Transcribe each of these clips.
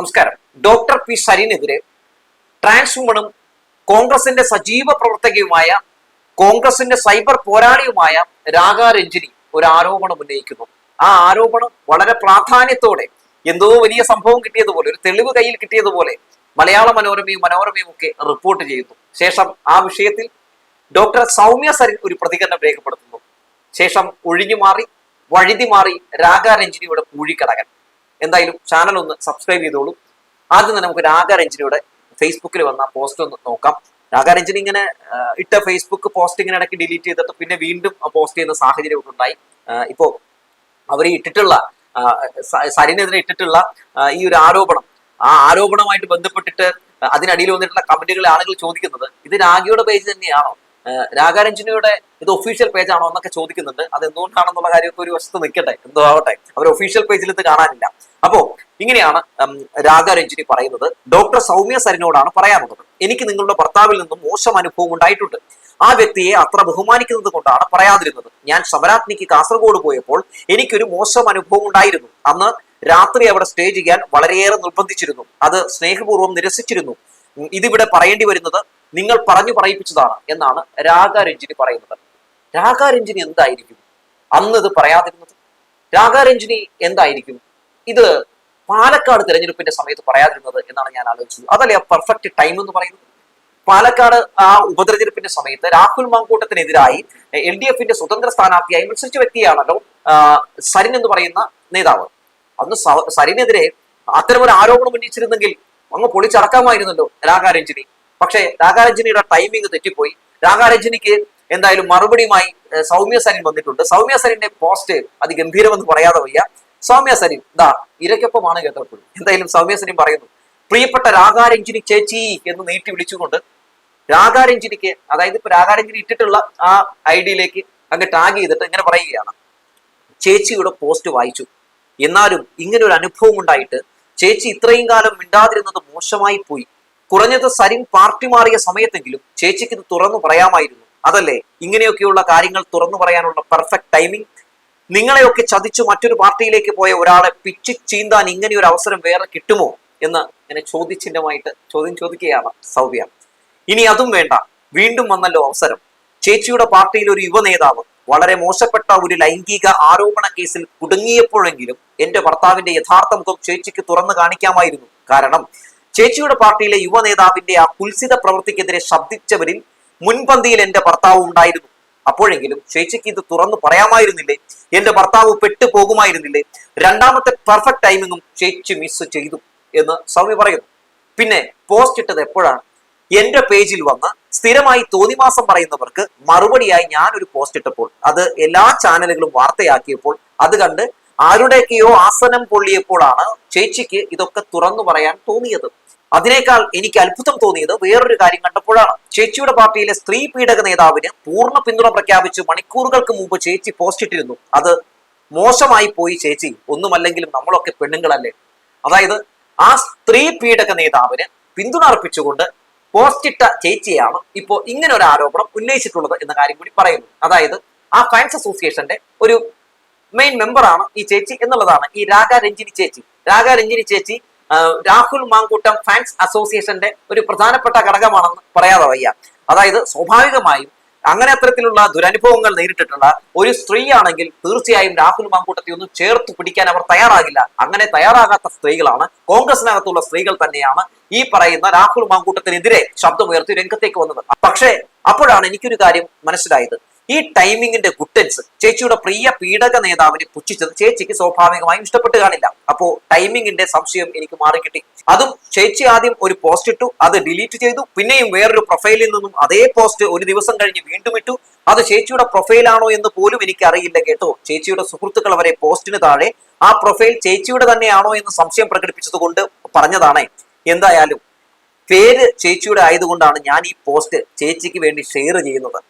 നമസ്കാരം. Doctor P സരീനെതിരെ trans വുമണും കോൺഗ്രസിന്റെ സജീവ പ്രവർത്തകയുമായ കോൺഗ്രസിന്റെ സൈബർ പോരാളിയുമായ രാഗ രഞ്ജിനി ഒരു ആരോപണം ഉന്നയിക്കുന്നു. ആ ആരോപണം വളരെ പ്രാധാന്യത്തോടെ എന്തോ വലിയ സംഭവം കിട്ടിയതുപോലെ ഒരു തെളിവ് കയ്യിൽ കിട്ടിയതുപോലെ മലയാള മനോരമയും മനോരമയും ഒക്കെ റിപ്പോർട്ട് ചെയ്യുന്നു. ശേഷം ആ വിഷയത്തിൽ ഡോക്ടർ സൗമ്യ സരിൻ ഒരു പ്രതികരണം രേഖപ്പെടുത്തുന്നു. ശേഷം ഒഴിഞ്ഞു മാറി വഴുതി മാറി രാഗ രഞ്ജിനിയുടെ പൂഴിക്കടകൻ എന്തായാലും ചാനൽ ഒന്ന് സബ്സ്ക്രൈബ് ചെയ്തോളൂ. ആദ്യം തന്നെ നമുക്ക് രാഗ രഞ്ജിനിയുടെ ഫേസ്ബുക്കിൽ വന്ന പോസ്റ്റ് ഒന്ന് നോക്കാം. രാഗ രഞ്ജിനി ഇങ്ങനെ ഇട്ട ഫേസ്ബുക്ക് പോസ്റ്റ് ഇങ്ങനെ ഇടയ്ക്ക് ഡിലീറ്റ് ചെയ്തിട്ട് പിന്നെ വീണ്ടും പോസ്റ്റ് ചെയ്യുന്ന സാഹചര്യം ഉണ്ടായി. ഇപ്പോൾ ഇപ്പോ അവർ ഇട്ടിട്ടുള്ള സരിനെതിരെ ഇട്ടിട്ടുള്ള ഈ ഒരു ആരോപണം. ആ ആരോപണവുമായിട്ട് ബന്ധപ്പെട്ടിട്ട് അതിനടിയിൽ വന്നിട്ടുള്ള കമന്റുകളെ ആളുകൾ ചോദിക്കുന്നത്. ഇത് രാഗിയുടെ പേജ് തന്നെയാണോ? രാഗാരഞ്ജനിയുടെ ഇത് ഒഫീഷ്യൽ പേജ് ആണോ എന്നൊക്കെ ചോദിക്കുന്നുണ്ട്. അത് എന്തുകൊണ്ടാണെന്നുള്ള കാര്യമൊക്കെ ഒരു വശത്ത് നിൽക്കട്ടെ. എന്തോ ആവട്ടെ. അവർ ഒഫീഷ്യൽ പേജിൽ ഇത് കാണാനില്ല. അപ്പോ ഇങ്ങനെയാണ് രാഗാരഞ്ജിനി പറയുന്നത്. ഡോക്ടർ സൗമ്യ സരിനോടാണ് പറയാനുള്ളത് എനിക്ക് നിങ്ങളുടെ ഭർത്താവിൽ നിന്നും മോശം അനുഭവം ഉണ്ടായിട്ടുണ്ട്. ആ വ്യക്തിയെ അത്ര ബഹുമാനിക്കുന്നത് കൊണ്ടാണ് പറയാതിരുന്നത്. ഞാൻ സമരാജ്ഞിക്ക് കാസർഗോഡ് പോയപ്പോൾ എനിക്കൊരു മോശം അനുഭവം ഉണ്ടായിരുന്നു. അന്ന് രാത്രി അവിടെ സ്റ്റേ ചെയ്യാൻ വളരെയേറെ നിർബന്ധിച്ചിരുന്നു. അത് സ്നേഹപൂർവം നിരസിച്ചിരുന്നു. ഇതിവിടെ പറയേണ്ടി വരുന്നത് നിങ്ങൾ പറഞ്ഞു പറയിപ്പിച്ചതാണ് എന്നാണ് രാഗാരഞ്ജിനി പറയുന്നത്. രാഗാരഞ്ജിനി എന്തായിരിക്കും? അന്ന് ഇത് പറയാതിരുന്നത്. രാഗാരഞ്ജിനി എന്തായിരിക്കും? ഇത് പാലക്കാട് തിരഞ്ഞെടുപ്പിന്റെ സമയത്ത് പറയാതിരുന്നത് എന്നാണ് ഞാൻ ആലോചിച്ചത്. അതല്ലേ ആ പെർഫെക്റ്റ് ടൈം എന്ന് പറയുന്നത്? പാലക്കാട് ആ ഉപതെരഞ്ഞെടുപ്പിന്റെ സമയത്ത് രാഹുൽ മാങ്കൂട്ടത്തിനെതിരായി എൽ ഡി എഫിന്റെ സ്വതന്ത്ര സ്ഥാനാർത്ഥിയായി മത്സരിച്ച വ്യക്തിയാണല്ലോ സരിൻ എന്ന് പറയുന്ന നേതാവ്. അന്ന് സരിനെതിരെ അത്തരമൊരു ആരോപണം ഉന്നയിച്ചിരുന്നെങ്കിൽ അങ്ങ് പൊളിച്ചടക്കാമായിരുന്നല്ലോ രാഗാരഞ്ജിനി. പക്ഷേ രാഗാരഞ്ജനിയുടെ ടൈമിംഗ് തെറ്റിപ്പോയി. രാഗാരഞ്ജനിക്ക് എന്തായാലും മറുപടിയുമായി സൗമ്യ സരിൻ വന്നിട്ടുണ്ട്. സൗമ്യ സരിന്റെ പോസ്റ്റ് അത് ഗംഭീരമെന്ന് പറയാതെ വയ്യ. സൗമ്യ സരിൻ ദാ ഇരയ്ക്കൊപ്പമാണ് കേട്ടപ്പോഴും എന്തായാലും സൗമ്യ സരിൻ പറയുന്നു പ്രിയപ്പെട്ട രാഗാരഞ്ജിനി ചേച്ചി എന്ന് നീട്ടി വിളിച്ചുകൊണ്ട് രാഗാരഞ്ജിനിക്ക് അതായത് ഇപ്പൊ രാഗാരഞ്ജിനി ഇട്ടിട്ടുള്ള ആ ഐ ഡിയിലേക്ക് അങ്ങ് ടാഗ് ചെയ്തിട്ട് ഇങ്ങനെ പറയുകയാണ്. ചേച്ചിയുടെ പോസ്റ്റ് വായിച്ചു. എന്നാലും ഇങ്ങനെ ഒരു അനുഭവം ഉണ്ടായിട്ട് ചേച്ചി ഇത്രയും കാലം മിണ്ടാതിരുന്നത് മോശമായി പോയി. കുറഞ്ഞത് സരിൻ പാർട്ടി മാറിയ സമയത്തെങ്കിലും ചേച്ചിക്ക് ഇത് തുറന്നു പറയാമായിരുന്നു. അതല്ലേ? ഇങ്ങനെയൊക്കെയുള്ള കാര്യങ്ങൾ തുറന്നു പറയാനുള്ള പെർഫെക്റ്റ് ടൈമിംഗ് നിങ്ങളെയൊക്കെ ചതിച്ചു മറ്റൊരു പാർട്ടിയിലേക്ക് പോയ ഒരാളെ പിച്ചി ചീന്താൻ ഇങ്ങനെ ഒരു അവസരം വേറെ കിട്ടുമോ എന്ന് ഇങ്ങനെ ചോദ്യചിഹ്നമായിട്ട് ചോദ്യം ചോദിക്കുകയാണ് സൗമ്യ. ഇനി അതും വേണ്ട. വീണ്ടും വന്നല്ലോ അവസരം. ചേച്ചിയുടെ പാർട്ടിയിൽ ഒരു യുവ നേതാവ് വളരെ മോശപ്പെട്ട ഒരു ലൈംഗിക ആരോപണ കേസിൽ കുടുങ്ങിയപ്പോഴെങ്കിലും എന്റെ ഭർത്താവിന്റെ യഥാർത്ഥ മുഖം ചേച്ചിക്ക് തുറന്നു കാണിക്കാമായിരുന്നു. കാരണം ചേച്ചിയുടെ പാർട്ടിയിലെ യുവ നേതാവിന്റെ ആ കുൽസിത പ്രവൃത്തിക്കെതിരെ ശബ്ദിച്ചവരിൽ മുൻപന്തിയിൽ എന്റെ ഭർത്താവ് ഉണ്ടായിരുന്നു. അപ്പോഴെങ്കിലും ചേച്ചിക്ക് ഇത് തുറന്നു പറയാമായിരുന്നില്ലേ? എന്റെ ഭർത്താവ് പെട്ടു പോകുമായിരുന്നില്ലേ രണ്ടാമത്തെ പെർഫെക്റ്റ് ടൈമിങ്ങും ചേച്ചി മിസ് ചെയ്തു എന്ന് സൗമി പറയുന്നു. പിന്നെ പോസ്റ്റ് ഇട്ടത് എപ്പോഴാണ്? എന്റെ പേജിൽ വന്ന് സ്ഥിരമായി തോന്നിമാസം പറയുന്നവർക്ക് മറുപടിയായി ഞാൻ ഒരു പോസ്റ്റ് ഇട്ടപ്പോൾ അത് എല്ലാ ചാനലുകളും വാർത്തയാക്കിയപ്പോൾ അത് കണ്ട് ആരുടെയൊക്കെയോ ആസനം പൊള്ളിയപ്പോഴാണ് ചേച്ചിക്ക് ഇതൊക്കെ തുറന്നു പറയാൻ തോന്നിയത്. അതിനേക്കാൾ എനിക്ക് അത്ഭുതം തോന്നിയത് വേറൊരു കാര്യം കണ്ടപ്പോഴാണ്. ചേച്ചിയുടെ പാർട്ടിയിലെ സ്ത്രീ പീഡക നേതാവിന് പൂർണ പിന്തുണ പ്രഖ്യാപിച്ച് മണിക്കൂറുകൾക്ക് മുമ്പ് ചേച്ചി പോസ്റ്റ് ഇട്ടിരുന്നു. അത് മോശമായി പോയി ചേച്ചി. ഒന്നുമല്ലെങ്കിലും നമ്മളൊക്കെ പെണ്ണുങ്ങളല്ലേ. അതായത് ആ സ്ത്രീ പീഡക നേതാവിന് പിന്തുണ അർപ്പിച്ചുകൊണ്ട് പോസ്റ്റ് ഇട്ട ചേച്ചിയാണ് ഇപ്പോൾ ഇങ്ങനെ ഒരു ആരോപണം ഉന്നയിച്ചിട്ടുള്ളത് എന്ന കാര്യം കൂടി പറയുന്നു. അതായത് ആ ഫാൻസ് അസോസിയേഷന്റെ ഒരു മെയിൻ മെമ്പറാണ് ഈ ചേച്ചി എന്നുള്ളതാണ് ഈ രാഗ രഞ്ജിനി ചേച്ചി. രാഗ രഞ്ജിനി ചേച്ചി രാഹുൽ മാങ്കൂട്ടം ഫാൻസ് അസോസിയേഷന്റെ ഒരു പ്രധാനപ്പെട്ട ഘടകമാണെന്ന് പറയാതെ വയ്യ. അതായത് സ്വാഭാവികമായും അങ്ങനെ അത്തരത്തിലുള്ള ദുരനുഭവങ്ങൾ നേരിട്ടിട്ടുള്ള ഒരു സ്ത്രീയാണെങ്കിൽ തീർച്ചയായും രാഹുൽ മാങ്കൂട്ടത്തെ ഒന്നും ചേർത്ത് പിടിക്കാൻ അവർ തയ്യാറാകില്ല. അങ്ങനെ തയ്യാറാകാത്ത സ്ത്രീകളാണ് കോൺഗ്രസിനകത്തുള്ള സ്ത്രീകൾ തന്നെയാണ് ഈ പറയുന്ന രാഹുൽ മാങ്കൂട്ടത്തിനെതിരെ ശബ്ദമുയർത്തി രംഗത്തേക്ക് വന്നത്. പക്ഷേ അപ്പോഴാണ് എനിക്കൊരു കാര്യം മനസ്സിലായത്. ഈ ടൈമിങ്ങിന്റെ ഗുട്ടൻസ് ചേച്ചിയുടെ പ്രിയ പീഡക നേതാവിനെ പുച്ഛിച്ചത് ചേച്ചിക്ക് സ്വാഭാവികമായും ഇഷ്ടപ്പെട്ട് കാണില്ല. അപ്പോ ടൈമിങ്ങിന്റെ സംശയം എനിക്ക് മാറിക്കിട്ടി. അതും ചേച്ചി ആദ്യം ഒരു പോസ്റ്റ് ഇട്ടു അത് ഡിലീറ്റ് ചെയ്തു. പിന്നെയും വേറൊരു പ്രൊഫൈലിൽ നിന്നും അതേ പോസ്റ്റ് ഒരു ദിവസം കഴിഞ്ഞ് വീണ്ടും ഇട്ടു. അത് ചേച്ചിയുടെ പ്രൊഫൈലാണോ എന്ന് പോലും എനിക്ക് അറിയില്ല കേട്ടോ. ചേച്ചിയുടെ സുഹൃത്തുക്കൾ വരെ പോസ്റ്റിന് താഴെ ആ പ്രൊഫൈൽ ചേച്ചിയുടെ തന്നെയാണോ എന്ന് സംശയം പ്രകടിപ്പിച്ചത് കൊണ്ട് പറഞ്ഞതാണേ. എന്തായാലും പേര് ചേച്ചിയുടെ ആയതുകൊണ്ടാണ് ഞാൻ ഈ പോസ്റ്റ് ചേച്ചിക്ക് വേണ്ടി ഷെയർ ചെയ്യുന്നത്.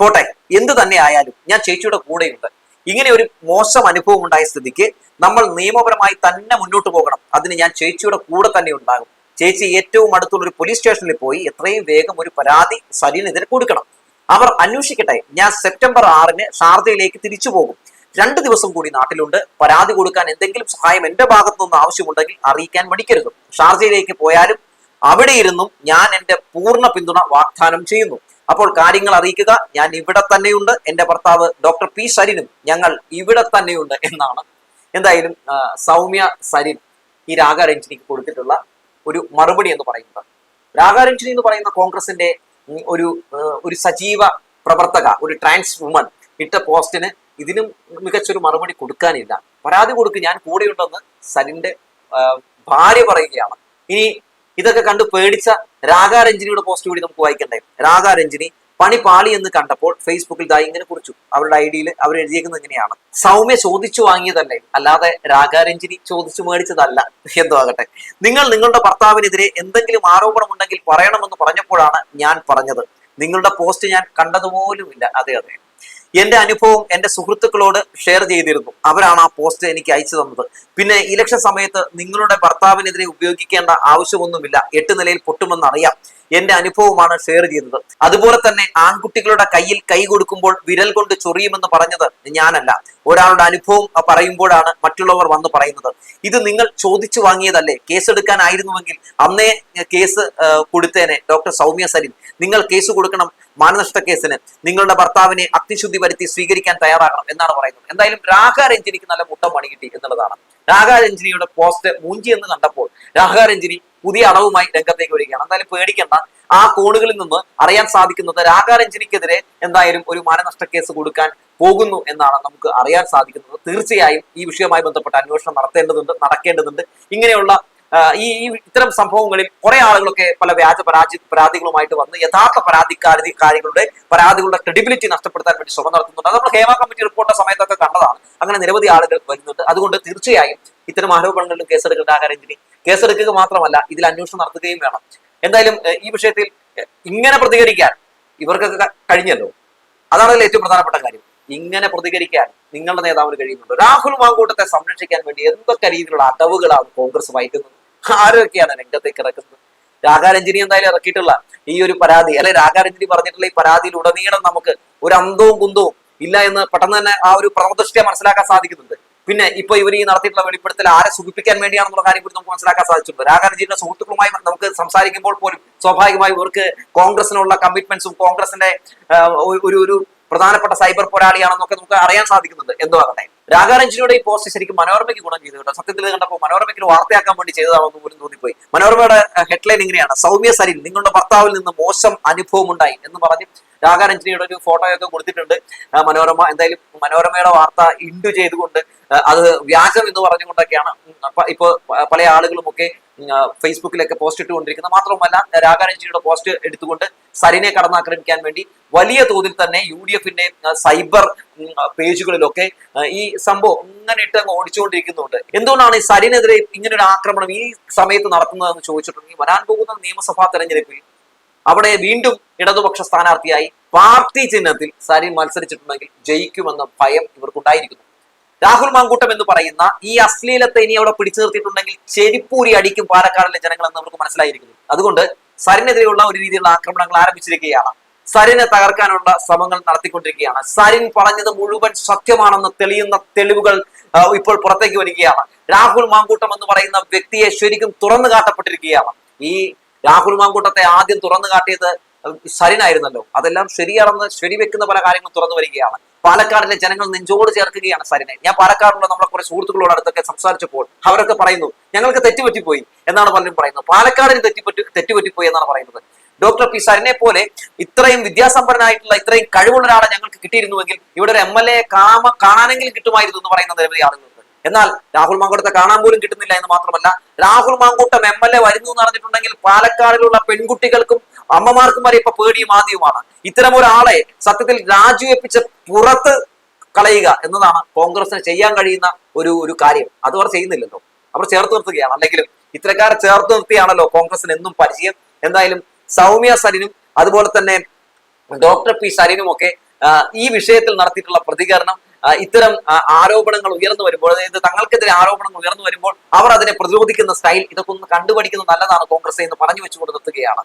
പോട്ടെ എന്ത് തന്നെ ആയാലും ഞാൻ ചേച്ചിയുടെ കൂടെയുണ്ട്. ഇങ്ങനെ ഒരു മോശം അനുഭവം ഉണ്ടായ സ്ഥിതിക്ക് നമ്മൾ നിയമപരമായി തന്നെ മുന്നോട്ട് പോകണം. അതിന് ഞാൻ ചേച്ചിയുടെ കൂടെ തന്നെ ഉണ്ടാകും. ചേച്ചി ഏറ്റവും അടുത്തുള്ള ഒരു പോലീസ് സ്റ്റേഷനിൽ പോയി എത്രയും വേഗം ഒരു പരാതി സലീനെതിരെ കൊടുക്കണം. അവർ അന്വേഷിക്കട്ടെ ഞാൻ സെപ്റ്റംബർ ആറിന് ഷാർജയിലേക്ക് തിരിച്ചു പോകും. രണ്ട് ദിവസം കൂടി നാട്ടിലുണ്ട്. പരാതി കൊടുക്കാൻ എന്തെങ്കിലും സഹായം എന്റെ ഭാഗത്തുനിന്ന് ആവശ്യമുണ്ടെങ്കിൽ അറിയിക്കാൻ മടിക്കരുത്. ഷാർജയിലേക്ക് പോയാലും അവിടെ ഇരുന്നും ഞാൻ എന്റെ പൂർണ പിന്തുണ വാഗ്ദാനം ചെയ്യുന്നു. അപ്പോൾ കാര്യങ്ങൾ അറിയിക്കുക. ഞാൻ ഇവിടെ തന്നെയുണ്ട്. എന്റെ ഭർത്താവ് ഡോക്ടർ പി സരിനും ഞങ്ങൾ ഇവിടെ തന്നെയുണ്ട് എന്നാണ്. എന്തായാലും സൗമ്യ സരിൻ ഈ രാഗ രഞ്ജിനിക്ക് കൊടുത്തിട്ടുള്ള ഒരു മറുപടി എന്ന് പറയുന്നത്. രാഗ രഞ്ജിനി എന്ന് പറയുന്ന കോൺഗ്രസിന്റെ ഒരു ഒരു സജീവ പ്രവർത്തക ഒരു ട്രാൻസ് വുമൺ ഇട്ട പോസ്റ്റിന് ഇതിനും മികച്ചൊരു മറുപടി കൊടുക്കാനില്ല. പരാതി കൊടുക്ക് ഞാൻ കൂടെയുണ്ടെന്ന് സരിന്റെ ഭാര്യ പറയുകയാണ്. ഇനി ഇതൊക്കെ കണ്ട് പേടിച്ച രാഗാ രഞ്ജിനിയുടെ പോസ്റ്റ് കൂടി നമുക്ക് വായിക്കണ്ടേ? രാഗാ രഞ്ജിനി പണി പാളി എന്ന് കണ്ടപ്പോൾ ഫേസ്ബുക്കിൽ ദാ ഇങ്ങനെ കുറിച്ചു. അവരുടെ ഐഡിയിൽ അവർ എഴുതിയേക്കുന്നത് ഇങ്ങനെയാണ്. സൗമ്യ ചോദിച്ചു വാങ്ങിയതല്ലേ? അല്ലാതെ രാഗാരഞ്ജിനി ചോദിച്ചു മേടിച്ചതല്ല. എന്തോ ആകട്ടെ. നിങ്ങൾ നിങ്ങളുടെ ഭർത്താവിനെതിരെ എന്തെങ്കിലും ആരോപണം ഉണ്ടെങ്കിൽ പറയണമെന്ന് പറഞ്ഞപ്പോഴാണ് ഞാൻ പറഞ്ഞത്. നിങ്ങളുടെ പോസ്റ്റ് ഞാൻ കണ്ടതുപോലും ഇല്ല അതെ അതെ. എന്റെ അനുഭവം എന്റെ സുഹൃത്തുക്കളോട് ഷെയർ ചെയ്തിരുന്നു. അവരാണ് ആ പോസ്റ്റ് എനിക്ക് അയച്ചു തന്നത്. പിന്നെ ഇലക്ഷൻ സമയത്ത് നിങ്ങളുടെ ഭർത്താവിനെതിരെ ഉപയോഗിക്കേണ്ട ആവശ്യമൊന്നുമില്ല. എട്ട് നിലയിൽ പൊട്ടുമെന്ന് അറിയാം. എന്റെ അനുഭവമാണ് ഷെയർ ചെയ്തത്. അതുപോലെ തന്നെ ആൺകുട്ടികളുടെ കയ്യിൽ കൈ കൊടുക്കുമ്പോൾ വിരൽ കൊണ്ട് ചൊറിയുമെന്ന് പറഞ്ഞത് ഞാനല്ല. ഒരാളുടെ അനുഭവം പറയുമ്പോഴാണ് മറ്റുള്ളവർ വന്ന് പറയുന്നത്. ഇത് നിങ്ങൾ ചോദിച്ചു വാങ്ങിയതല്ലേ? കേസെടുക്കാനായിരുന്നുവെങ്കിൽ അന്നേ കേസ് കൊടുത്തേനെ ഡോക്ടർ സൗമ്യ സലിം. നിങ്ങൾ കേസ് കൊടുക്കണം മാനനഷ്ട കേസിന്. നിങ്ങളുടെ ഭർത്താവിനെ അഗ്നിശുദ്ധി വരുത്തി സ്വീകരിക്കാൻ തയ്യാറാകണം എന്നാണ് പറയുന്നത്. എന്തായാലും രാഘ രഞ്ജിനിക്ക് നല്ല മുട്ടം പണി കിട്ടി എന്നുള്ളതാണ്. രാഘ രഞ്ജിനിയുടെ പോസ്റ്റ് മൂഞ്ചി എന്ന് കണ്ടപ്പോൾ രാഘ രഞ്ജിനി പുതിയ അടവുമായി രംഗത്തേക്ക് വരികയാണ്. എന്തായാലും പേടിക്കേണ്ട. ആ കോണുകളിൽ നിന്ന് അറിയാൻ സാധിക്കുന്നത് രാഘ രഞ്ജിനിക്കെതിരെ എന്തായാലും ഒരു മാനനഷ്ട കേസ് കൊടുക്കാൻ പോകുന്നു എന്നാണ് നമുക്ക് അറിയാൻ സാധിക്കുന്നത്. തീർച്ചയായും ഈ വിഷയവുമായി ബന്ധപ്പെട്ട അന്വേഷണം നടത്തേണ്ടതുണ്ട് നടക്കേണ്ടതുണ്ട്. ഇങ്ങനെയുള്ള ഈ ഇത്തരം സംഭവങ്ങളിൽ കുറെ ആളുകളൊക്കെ പല വ്യാജ പരാജി പരാതികളുമായിട്ട് വന്ന് യഥാർത്ഥ പരാതിക്കാരി കാര്യങ്ങളുടെ പരാതികളുടെ ക്രെഡിബിലിറ്റി നഷ്ടപ്പെടുത്താൻ വേണ്ടി ശ്രമം നടത്തുന്നുണ്ട്. അത് നമ്മൾ ഹേമ കമ്മിറ്റി റിപ്പോർട്ടിന്റെ സമയത്തൊക്കെ കണ്ടതാണ്. അങ്ങനെ നിരവധി ആളുകൾ വരുന്നുണ്ട്. അതുകൊണ്ട് തീർച്ചയായും ഇത്തരം ആരോപണങ്ങളിലും കേസെടുക്കേണ്ട ആകാരഞ്ജലി കേസെടുക്കുക മാത്രമല്ല ഇതിൽ അന്വേഷണം നടത്തുകയും വേണം. എന്തായാലും ഈ വിഷയത്തിൽ ഇങ്ങനെ പ്രതികരിക്കാൻ ഇവർക്കൊക്കെ കഴിഞ്ഞല്ലോ. അതാണല്ലോ ഏറ്റവും പ്രധാനപ്പെട്ട കാര്യം. ഇങ്ങനെ പ്രതികരിക്കാൻ നിങ്ങളുടെ നേതാവിന് കഴിയുന്നുണ്ട്? രാഹുൽ മാങ്കൂട്ടത്തെ സംരക്ഷിക്കാൻ വേണ്ടി എന്തൊക്കെ രീതിയിലുള്ള അടവുകളാണ് കോൺഗ്രസ് വഹിക്കുന്നത്? ആരൊക്കെയാണ് രംഗത്തേക്ക് ഇറക്കുന്നത്? രാഘാരഞ്ജിനി എന്തായാലും ഇറക്കിയിട്ടുള്ള ഈ ഒരു പരാതി അല്ലെ? രാഘാരഞ്ജിനി പറഞ്ഞിട്ടുള്ള ഈ പരാതിയിൽ ഉടനീളം നമുക്ക് ഒരു അന്തവും കുന്തവും ഇല്ല എന്ന് പെട്ടെന്ന് തന്നെ ആ ഒരു പ്രഥമദൃഷ്ടിയെ മനസ്സിലാക്കാൻ സാധിക്കുന്നുണ്ട്. പിന്നെ ഇപ്പൊ ഇവർ ഈ നടത്തിയിട്ടുള്ള വെളിപ്പെടുത്തൽ ആരെ സുഖിപ്പിക്കാൻ വേണ്ടിയാണെന്നുള്ള കാര്യം കൂടി നമുക്ക് മനസ്സിലാക്കാൻ സാധിച്ചിട്ടുണ്ട്. രാഘാരഞ്ജിയുടെ സുഹൃത്തുക്കളുമായി നമുക്ക് സംസാരിക്കുമ്പോൾ പോലും സ്വാഭാവികമായി ഇവർക്ക് കോൺഗ്രസിനുള്ള കമ്മിറ്റ്മെന്റ്സും കോൺഗ്രസിന്റെ ഒരു- ഒരു പ്രധാനപ്പെട്ട സൈബർ പോരാളിയാണെന്നൊക്കെ നമുക്ക് അറിയാൻ സാധിക്കുന്നുണ്ട്. എന്ന് ആകട്ടെ. രാഘാരഞ്ജിനിയുടെ ഈ പോസ്റ്റ് ശരിക്കും മനോരമയ്ക്ക് ഗുണം ചെയ്തു കേട്ടോ. സത്യത്തിൽ കണ്ടപ്പോൾ മനോരമയ്ക്ക് വാർത്തയാക്കാൻ വേണ്ടി ചെയ്തതാണെന്ന് പോലും തോന്നിപ്പോയി. മനോരമയുടെ ഹെഡ്ലൈൻ ഇങ്ങനെയാണ്. സൗമ്യ സരിൽ നിങ്ങളുടെ ഭർത്താവിൽ നിന്ന് മോശം അനുഭവം ഉണ്ടായി എന്ന് പറഞ്ഞ് രാഘാരഞ്ജനിയുടെ ഒരു ഫോട്ടോയൊക്കെ കൊടുത്തിട്ടുണ്ട്. മനോരമ എന്തായാലും മനോരമയുടെ വാർത്ത ഇൻഡു ചെയ്തുകൊണ്ട് അത് വ്യാജം എന്ന് പറഞ്ഞുകൊണ്ടൊക്കെയാണ്. ഇപ്പൊ പല ആളുകളും ഒക്കെ ഫേസ്ബുക്കിലൊക്കെ പോസ്റ്റ് ഇട്ടുകൊണ്ടിരിക്കുന്നത് മാത്രവുമല്ല രാഘാരഞ്ജനിയുടെ പോസ്റ്റ് എടുത്തുകൊണ്ട് സരിനെ കടന്നാക്രമിക്കാൻ വേണ്ടി വലിയ തോതിൽ തന്നെ യു ഡി എഫിന്റെ സൈബർ പേജുകളിലൊക്കെ ഈ സംഭവം ഇങ്ങനെ ഇട്ട് അങ്ങ് ഓടിച്ചുകൊണ്ടിരിക്കുന്നുണ്ട്. എന്തുകൊണ്ടാണ് ഈ സരിനെതിരെ ഇങ്ങനൊരു ആക്രമണം ഈ സമയത്ത് നടത്തുന്നതെന്ന് ചോദിച്ചിട്ടുണ്ടെങ്കിൽ വരാൻ പോകുന്ന നിയമസഭാ തെരഞ്ഞെടുപ്പിൽ അവിടെ വീണ്ടും ഇടതുപക്ഷ സ്ഥാനാർത്ഥിയായി പാർട്ടി ചിഹ്നത്തിൽ സരിൻ മത്സരിച്ചിട്ടുണ്ടെങ്കിൽ ജയിക്കുമെന്ന ഭയം ഇവർക്കുണ്ടായിരിക്കുന്നു. രാഹുൽ മാങ്കൂട്ടം എന്ന് പറയുന്ന ഈ അശ്ലീലത്തെ ഇനി അവിടെ പിടിച്ചു നിർത്തിയിട്ടുണ്ടെങ്കിൽ ചെരിപ്പൂരി അടിക്കും പാലക്കാടിലെ ജനങ്ങൾ എന്ന് അവർക്ക് മനസ്സിലായിരിക്കുന്നു. അതുകൊണ്ട് സരിനെതിരെയുള്ള ഒരു രീതിയിലുള്ള ആക്രമണങ്ങൾ ആരംഭിച്ചിരിക്കുകയാണ്. സരിനെ തകർക്കാനുള്ള ശ്രമങ്ങൾ നടത്തിക്കൊണ്ടിരിക്കുകയാണ്. സരിൻ പറഞ്ഞത് മുഴുവൻ സത്യമാണെന്ന് തെളിയുന്ന തെളിവുകൾ ഇപ്പോൾ പുറത്തേക്ക് വരികയാണ്. രാഹുൽ മാങ്കൂട്ടം എന്ന് പറയുന്ന വ്യക്തിയെ ശരിക്കും തുറന്നു കാട്ടപ്പെട്ടിരിക്കുകയാണ്. ഈ രാഹുൽ മാങ്കൂട്ടത്തെ ആദ്യം തുറന്നു കാട്ടിയത് സരിനായിരുന്നല്ലോ. അതെല്ലാം ശരിയാണെന്ന് ശരിവെക്കുന്ന പല കാര്യങ്ങളും തുറന്നു വരികയാണ്. പാലക്കാടിലെ ജനങ്ങൾ നെഞ്ചോട് ചേർക്കുകയാണ് സരിനെ. ഞാൻ പാലക്കാടുള്ള നമ്മളെ കുറെ സുഹൃത്തുക്കളോട് അടുത്തൊക്കെ സംസാരിച്ചപ്പോൾ അവരൊക്കെ പറയുന്നു ഞങ്ങൾക്ക് തെറ്റുപറ്റിപ്പോയി എന്നാണ് പലരും പറയുന്നത്. പാലക്കാടിന് തെറ്റിപ്പറ്റി തെറ്റുപറ്റിപ്പോയി എന്നാണ് പറയുന്നത്. ഡോക്ടർ പി സരിനെ പോലെ ഇത്രയും വിദ്യാസമ്പന്നനായിട്ടുള്ള ഇത്രയും കഴിവുള്ള ഒരാളെ ഞങ്ങൾക്ക് കിട്ടിയിരുന്നുവെങ്കിൽ ഇവിടെ ഒരു എം എൽ എ കാണാമ കാണാനെങ്കിലും കിട്ടുമായിരുന്നു എന്ന് പറയുന്ന നിരവധി ആളുകളുണ്ട് എന്നാൽ രാഹുൽ മാങ്കൂട്ടത്തെ കാണാൻ പോലും കിട്ടുന്നില്ല എന്ന് മാത്രമല്ല Rahul Mankoottam M L A വരുന്നു എന്ന് പറഞ്ഞിട്ടുണ്ടെങ്കിൽ പാലക്കാടിലുള്ള പെൺകുട്ടികൾക്കും അമ്മമാർക്കും വരെ ഇപ്പൊ പേടിയും ആദ്യവുമാണ് ഇത്തരം ഒരാളെ സത്യത്തിൽ രാജിവെപ്പിച്ച് പുറത്ത് കളയുക എന്നതാണ് കോൺഗ്രസിന് ചെയ്യാൻ കഴിയുന്ന ഒരു ഒരു കാര്യം. അത് അവർ ചെയ്യുന്നില്ലല്ലോ. അവർ ചേർത്ത് നിർത്തുകയാണ്. അല്ലെങ്കിലും ഇത്തരക്കാരെ ചേർത്ത് നിർത്തിയാണല്ലോ കോൺഗ്രസിന് എന്നും പരിചയം. എന്തായാലും സൗമ്യ സരിനും അതുപോലെ തന്നെ ഡോക്ടർ പി സരിനും ഒക്കെ ഈ വിഷയത്തിൽ നടത്തിയിട്ടുള്ള പ്രതികരണം ഇത്തരം ആരോപണങ്ങൾ ഉയർന്നു വരുമ്പോൾ അതായത് തങ്ങൾക്കെതിരെ ആരോപണങ്ങൾ ഉയർന്നു വരുമ്പോൾ അവർ അതിനെ പ്രതിരോധിക്കുന്ന സ്റ്റൈൽ ഇതൊക്കെ ഒന്ന് കണ്ടുപഠിക്കുന്നത് നല്ലതാണ് കോൺഗ്രസ് എന്ന് പറഞ്ഞു വെച്ചുകൊണ്ട് നിർത്തുകയാണ്.